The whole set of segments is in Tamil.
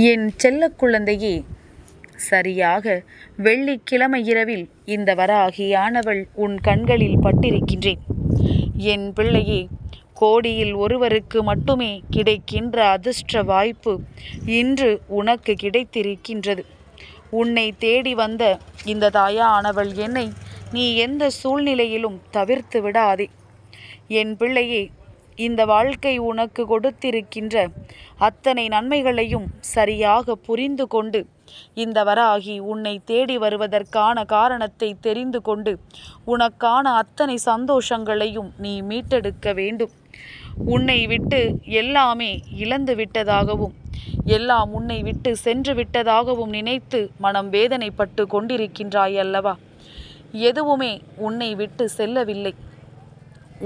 என் செல்ல குழந்தையே சரியாக வெள்ளிக்கிழமை இரவில் இந்த வராகியானவள் உன் கண்களில் பட்டிருக்கின்றேன். என் பிள்ளையே கோடியில் ஒருவருக்கு மட்டுமே கிடைக்கின்ற அதிர்ஷ்ட வாய்ப்பு இன்று உனக்கு கிடைத்திருக்கின்றது. உன்னை தேடி வந்த இந்த தாயானவள் என்னை நீ எந்த சூழ்நிலையிலும் தவிர்த்து விடாதே. என் பிள்ளையே இந்த வாழ்க்கை உனக்கு கொடுத்திருக்கின்ற அத்தனை நன்மைகளையும் சரியாக புரிந்து கொண்டு இந்த வராகி உன்னை தேடி வருவதற்கான காரணத்தை தெரிந்து கொண்டு உனக்கான அத்தனை சந்தோஷங்களையும் நீ மீட்டெடுக்க வேண்டும். உன்னை விட்டு எல்லாமே இழந்து விட்டதாகவும் எல்லாம் உன்னை விட்டு சென்று விட்டதாகவும் நினைத்து மனம் வேதனைப்பட்டு கொண்டிருக்கின்றாய் அல்லவா? எதுவுமே உன்னை விட்டு செல்லவில்லை.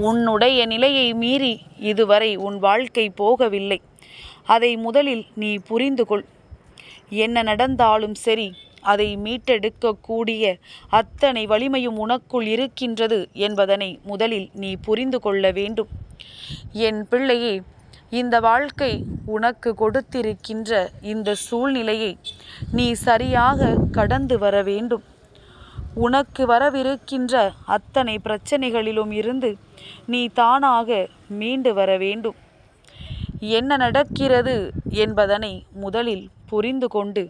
உன்னுடைய நிலையை மீறி இதுவரை உன் வாழ்க்கை போகவில்லை. அதை முதலில் நீ புரிந்து கொள். என்ன நடந்தாலும் சரி அதை மீட்டெடுக்கக்கூடிய அத்தனை வலிமையும் உனக்குள் இருக்கின்றது என்பதனை முதலில் நீ புரிந்து கொள்ள வேண்டும். என் பிள்ளையே இந்த வாழ்க்கை உனக்கு கொடுத்திருக்கின்ற இந்த சூழ்நிலையை நீ சரியாக கடந்து வர வேண்டும். உனக்கு வரவிருக்கின்ற அத்தனை பிரச்சனைகளிலும் இருந்து நீ தானாக மீண்டு வர வேண்டும். என்ன நடக்கிறது என்பதனை முதலில் புரிந்து கொண்டு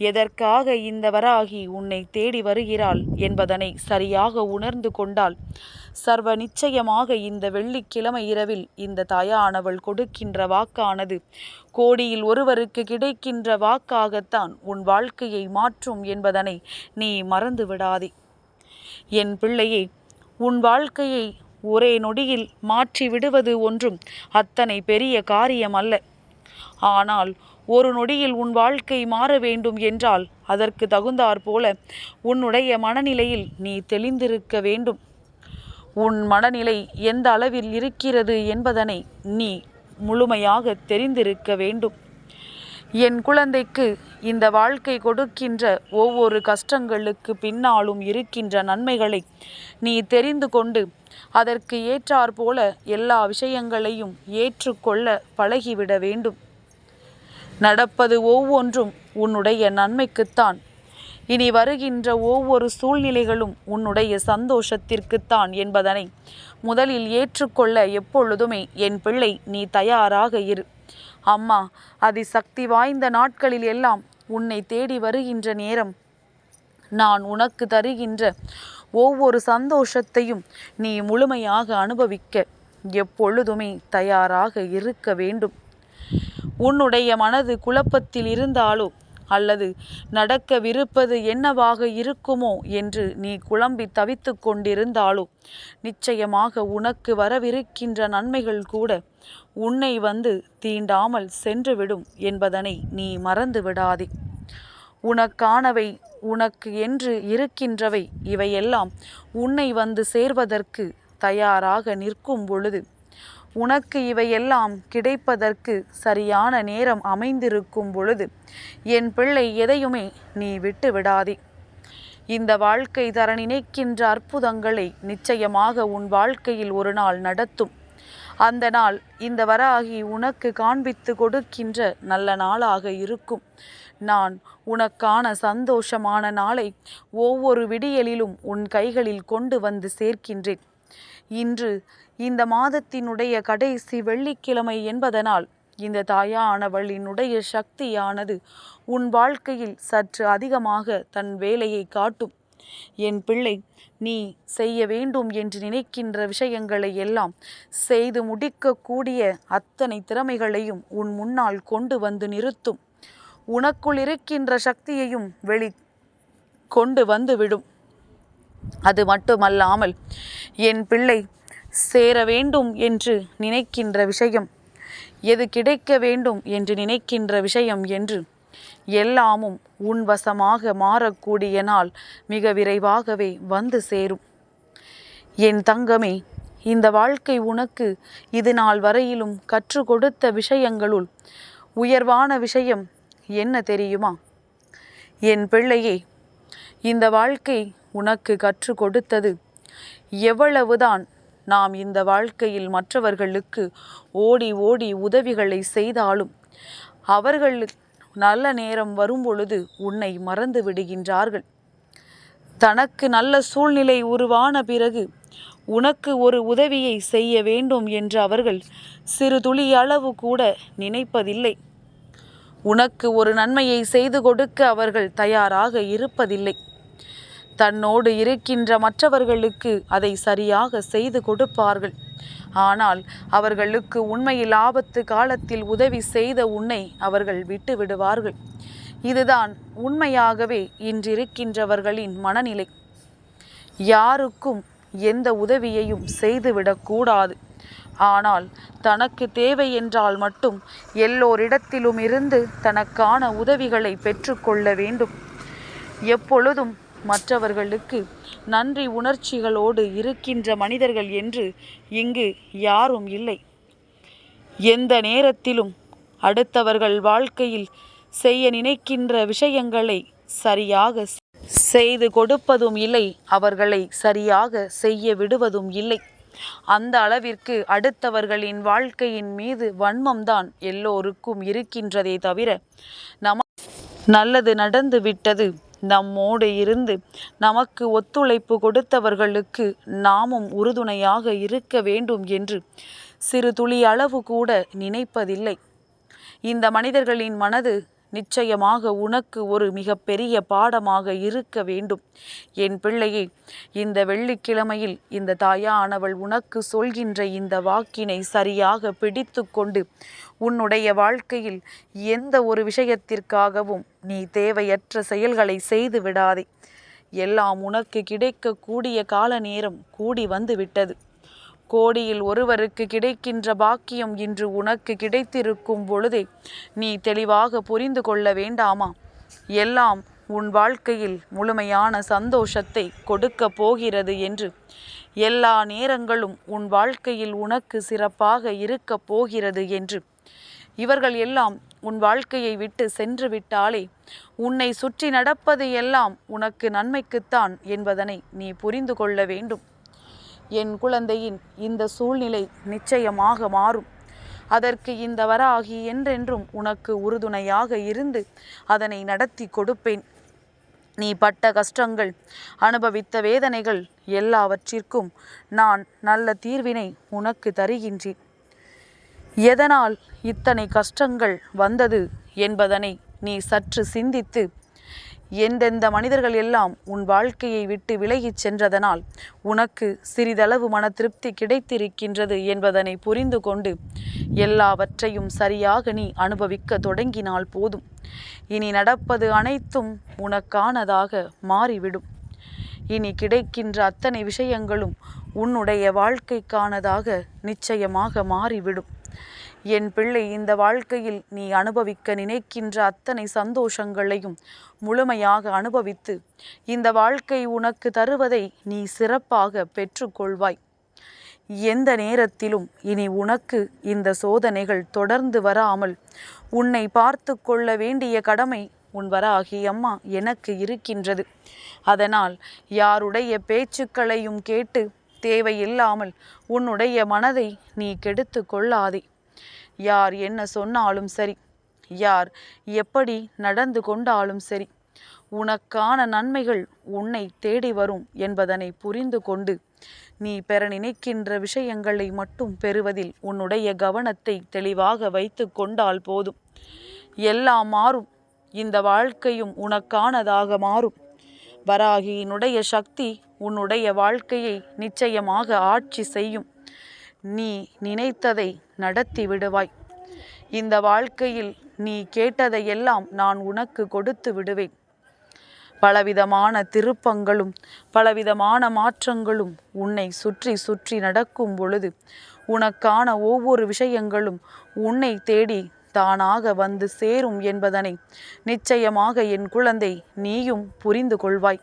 எதற்காக இந்த வராகி உன்னை தேடி வருகிறாள் என்பதனை சரியாக உணர்ந்து கொண்டால் சர்வ நிச்சயமாக இந்த வெள்ளிக்கிழமை இரவில் இந்த தாயானவள் கொடுக்கின்ற வாக்கானது. கோடியில் ஒருவருக்கு கிடைக்கின்ற வாக்காகத்தான் உன் வாழ்க்கையை மாற்றும் என்பதனை நீ மறந்து விடாதே. என் பிள்ளையே உன் வாழ்க்கையை ஒரே நொடியில் மாற்றி விடுவது ஒன்றும் அத்தனை பெரிய காரியம் அல்ல ஆனால் ஒரு நொடியில் உன் வாழ்க்கை மாற வேண்டும் என்றால் அதற்கு தகுந்தாற் போல உன்னுடைய மனநிலையில் நீ தெளிந்திருக்க வேண்டும். உன் மனநிலை எந்த அளவில் இருக்கிறது என்பதனை நீ முழுமையாக தெரிந்திருக்க வேண்டும். என் குழந்தைக்கு இந்த வாழ்க்கை கொடுக்கின்ற ஒவ்வொரு கஷ்டங்களுக்கு பின்னாலும் இருக்கின்ற நன்மைகளை நீ தெரிந்து கொண்டு அதற்கு ஏற்றாற்போல எல்லா விஷயங்களையும் ஏற்றுக்கொள்ள பழகிவிட வேண்டும். நடப்பது ஒவ்வொன்றும் உன்னுடைய நன்மைக்குத்தான். இனி வருகின்ற ஒவ்வொரு சூழ்நிலைகளும் உன்னுடைய சந்தோஷத்திற்குத்தான் என்பதனை முதலில் ஏற்றுக்கொள்ள எப்பொழுதுமே என் பிள்ளை நீ தயாராக இரு. அம்மா அதிசக்தி வாய்ந்த நாட்களில் எல்லாம் உன்னை தேடி வருகின்ற நேரம் நான் உனக்கு தருகின்ற ஒவ்வொரு சந்தோஷத்தையும் நீ முழுமையாக அனுபவிக்க எப்பொழுதுமே தயாராக இருக்க வேண்டும். உன்னுடைய மனது குழப்பத்தில் இருந்தாலோ அல்லது நடக்கவிருப்பது என்னவாக இருக்குமோ என்று நீ குழம்பி தவித்து கொண்டிருந்தாலோ நிச்சயமாக உனக்கு வரவிருக்கின்ற நன்மைகள் கூட உன்னை வந்து தீண்டாமல் சென்றுவிடும் என்பதனை நீ மறந்து விடாதே உனக்கானவை உனக்கு என்று இருக்கின்றவை இவையெல்லாம் உன்னை வந்து சேர்வதற்கு தயாராக நிற்கும் பொழுது உனக்கு இவையெல்லாம் கிடைப்பதற்கு சரியான நேரம் அமைந்திருக்கும் பொழுது என் பிள்ளை எதையுமே நீ விட்டு விடாதே இந்த வாழ்க்கை தர நினைக்கின்ற அற்புதங்களை நிச்சயமாக உன் வாழ்க்கையில் ஒரு நாள் நடத்தும். அந்த நாள் இந்த வராகி உனக்கு காண்பித்து கொடுக்கின்ற நல்ல நாளாக இருக்கும். நான் உனக்கான சந்தோஷமான நாளை ஒவ்வொரு விடியலிலும் உன் கைகளில் கொண்டு வந்து சேர்க்கின்றேன். இன்று இந்த மாதத்தினுடைய கடைசி வெள்ளிக்கிழமை என்பதனால் இந்த தாயானவளினுடைய சக்தியானது உன் வாழ்க்கையில் சற்று அதிகமாக தன் வேலையை காட்டும். என் பிள்ளை நீ செய்ய வேண்டும் என்று நினைக்கின்ற விஷயங்களை எல்லாம் செய்து முடிக்கக்கூடிய அத்தனை திறமைகளையும் உன் முன்னால் கொண்டு வந்து நிறுத்தும். உனக்குள் இருக்கின்ற சக்தியையும் வெளி கொண்டு வந்து விடும். அது மட்டுமல்லாமல் என் பிள்ளை சேர வேண்டும் என்று நினைக்கின்ற விஷயம். எது கிடைக்க வேண்டும் என்று நினைக்கின்ற விஷயம் என்று எல்லாமும் உன் வசமாக மாறக்கூடிய நாள் மிக விரைவாகவே வந்து சேரும். என் தங்கமே இந்த வாழ்க்கை உனக்கு இது நாள் வரையிலும் கற்றுக் கொடுத்த விஷயங்களுள் உயர்வான விஷயம் என்ன தெரியுமா? என் பிள்ளையே இந்த வாழ்க்கை உனக்கு கற்றுக் கொடுத்தது எவ்வளவுதான் நாம் இந்த வாழ்க்கையில் மற்றவர்களுக்கு ஓடி ஓடி உதவிகளை செய்தாலும் அவர்கள் நல்ல நேரம் வரும்பொழுது உன்னை மறந்து விடுகின்றார்கள். தனக்கு நல்ல சூழ்நிலை உருவான பிறகு உனக்கு ஒரு உதவியை செய்ய வேண்டும் என்று அவர்கள் சிறு துளி அளவு கூட நினைப்பதில்லை. உனக்கு ஒரு நன்மையை செய்து கொடுக்க அவர்கள் தயாராக இருப்பதில்லை. தன்னோடு இருக்கின்ற மற்றவர்களுக்கு அதை சரியாக செய்து கொடுப்பார்கள். ஆனால் அவர்களுக்கு உண்மையில் ஆபத்து காலத்தில் உதவி செய்த உன்னை அவர்கள் விட்டு விடுவார்கள். இதுதான் உண்மையாகவே இன்றிருக்கின்றவர்களின் மனநிலை. யாருக்கும் எந்த உதவியையும் செய்துவிடக்கூடாது ஆனால் தனக்கு தேவை என்றால் மட்டும் எல்லோரிடத்திலும் இருந்து தனக்கான உதவிகளை பெற்றுக்கொள்ள வேண்டும். எப்பொழுதும் மற்றவர்களுக்கு நன்றி உணர்ச்சிகளோடு இருக்கின்ற மனிதர்கள் என்று இங்கு யாரும் இல்லை. எந்த நேரத்திலும் அடுத்தவர்கள் வாழ்க்கையில் செய்ய நினைக்கின்ற விஷயங்களை சரியாக செய்து கொடுப்பதும் இல்லை அவர்களை சரியாக செய்ய விடுவதும் இல்லை. அந்த அளவிற்கு அடுத்தவர்களின் வாழ்க்கையின் மீது வன்மம்தான் எல்லோருக்கும் இருக்கின்றதே தவிர நம நல்லது நடந்து விட்டது நம்மோடு இருந்து நமக்கு ஒத்துழைப்பு கொடுத்தவர்களுக்கு நாமும் உறுதுணையாக இருக்க வேண்டும் என்று சிறு துளி அளவு கூட நினைப்பதில்லை. இந்த மனிதர்களின் மனது நிச்சயமாக உனக்கு ஒரு மிகப்பெரிய பாடமாக இருக்க வேண்டும். என் பிள்ளையே இந்த வெள்ளிக்கிழமையில் இந்த தாயானவள் உனக்கு சொல்கின்ற இந்த வாக்கினை சரியாக பிடித்து கொண்டு உன்னுடைய வாழ்க்கையில் எந்த ஒரு விஷயத்திற்காகவும் நீ தேவையற்ற செயல்களை செய்து விடாதே. எல்லாம் உனக்கு கிடைக்கக்கூடிய கால நேரம் கூடி வந்து விட்டது. கோடியில் ஒருவருக்கு கிடைக்கின்ற பாக்கியம் இன்று உனக்கு கிடைத்திருக்கும் பொழுதே. நீ தெளிவாக புரிந்து கொள்ள வேண்டாமா? எல்லாம் உன் வாழ்க்கையில் முழுமையான சந்தோஷத்தை கொடுக்க போகிறது என்று. எல்லா நேரங்களும் உன் வாழ்க்கையில் உனக்கு சிறப்பாக இருக்க போகிறது என்று. இவர்கள் எல்லாம் உன் வாழ்க்கையை விட்டு சென்று விட்டாலே உன்னை சுற்றி நடப்பது எல்லாம் உனக்கு நன்மைக்குத்தான் என்பதனை நீ புரிந்து கொள்ள வேண்டும். என் குழந்தையின் இந்த சூழ்நிலை நிச்சயமாக மாறும். அதற்கு இந்த வராகி என்றென்றும் உனக்கு உறுதுணையாக இருந்து அதனை நடத்தி கொடுப்பேன். நீ பட்ட கஷ்டங்கள் அனுபவித்த வேதனைகள் எல்லாவற்றிற்கும் நான் நல்ல தீர்வினை உனக்கு தருகின்றேன். எதனால் இத்தனை கஷ்டங்கள் வந்தது என்பதனை நீ சற்று சிந்தித்து எந்தெந்த மனிதர்கள் எல்லாம் உன் வாழ்க்கையை விட்டு விலகிச் சென்றதனால் உனக்கு சிறிதளவு மன திருப்தி கிடைத்திருக்கின்றது என்பதனை புரிந்து கொண்டு எல்லாவற்றையும் சரியாக நீ அனுபவிக்க தொடங்கினால் போதும். இனி நடப்பது அனைத்தும் உனக்கானதாக மாறிவிடும். இனி கிடைக்கின்ற அத்தனை விஷயங்களும் உன்னுடைய வாழ்க்கைக்கானதாக நிச்சயமாக மாறிவிடும். என் பிள்ளை இந்த வாழ்க்கையில் நீ அனுபவிக்க நினைக்கின்ற அத்தனை சந்தோஷங்களையும் முழுமையாக அனுபவித்து இந்த வாழ்க்கை உனக்கு தருவதை நீ சிறப்பாக பெற்றுக்கொள்வாய். எந்த நேரத்திலும் இனி உனக்கு இந்த சோதனைகள் தொடர்ந்து வராமல் உன்னை பார்த்து கொள்ள வேண்டிய கடமை உன் வராகி அம்மா எனக்கு இருக்கின்றது. அதனால் யாருடைய பேச்சுக்களையும் கேட்டு தேவையில்லாமல் உன்னுடைய மனதை நீ கெடுத்து கொள்ளாதே. யார் என்ன சொன்னாலும் சரி. யார் எப்படி நடந்து கொண்டாலும் சரி. உனக்கான நன்மைகள் உன்னை தேடி வரும் என்பதனை புரிந்து கொண்டு நீ பெற நினைக்கின்ற விஷயங்களை மட்டும் பெறுவதில் உன்னுடைய கவனத்தை தெளிவாக வைத்து கொண்டால் போதும். எல்லாம் மாறும். இந்த வாழ்க்கையும் உனக்கானதாக மாறும். வராகியினுடைய சக்தி உன்னுடைய வாழ்க்கையை நிச்சயமாக ஆட்சி செய்யும். நீ நினைத்ததை நடத்தி விடுவாய். இந்த வாழ்க்கையில் நீ கேட்டதையெல்லாம் நான் உனக்கு கொடுத்து விடுவேன். பலவிதமான திருப்பங்களும் பலவிதமான மாற்றங்களும் உன்னை சுற்றி சுற்றி நடக்கும் பொழுது உனக்கான ஒவ்வொரு விஷயங்களும் உன்னை தேடி தானாக வந்து சேரும் என்பதனை நிச்சயமாக என் குழந்தை நீயும் புரிந்து கொள்வாய்.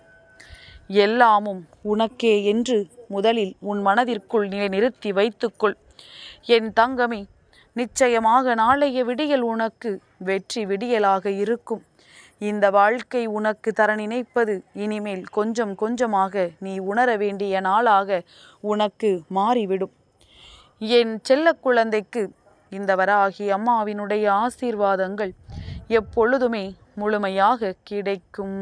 எல்லாமும் உனக்கே என்று முதலில் உன் மனதிற்குள் நிலை நிறுத்தி வைத்துக்கொள். என் தங்கமே நிச்சயமாக நாளைய விடியல் உனக்கு வெற்றி விடியலாக இருக்கும். இந்த வாழ்க்கை உனக்கு தர நினைப்பது இனிமேல் கொஞ்சம் கொஞ்சமாக நீ உணர வேண்டிய நாளாக உனக்கு மாறிவிடும். என் செல்ல குழந்தைக்கு இந்த வராகி அம்மாவினுடைய ஆசீர்வாதங்கள் எப்பொழுதுமே முழுமையாக கிடைக்கும்.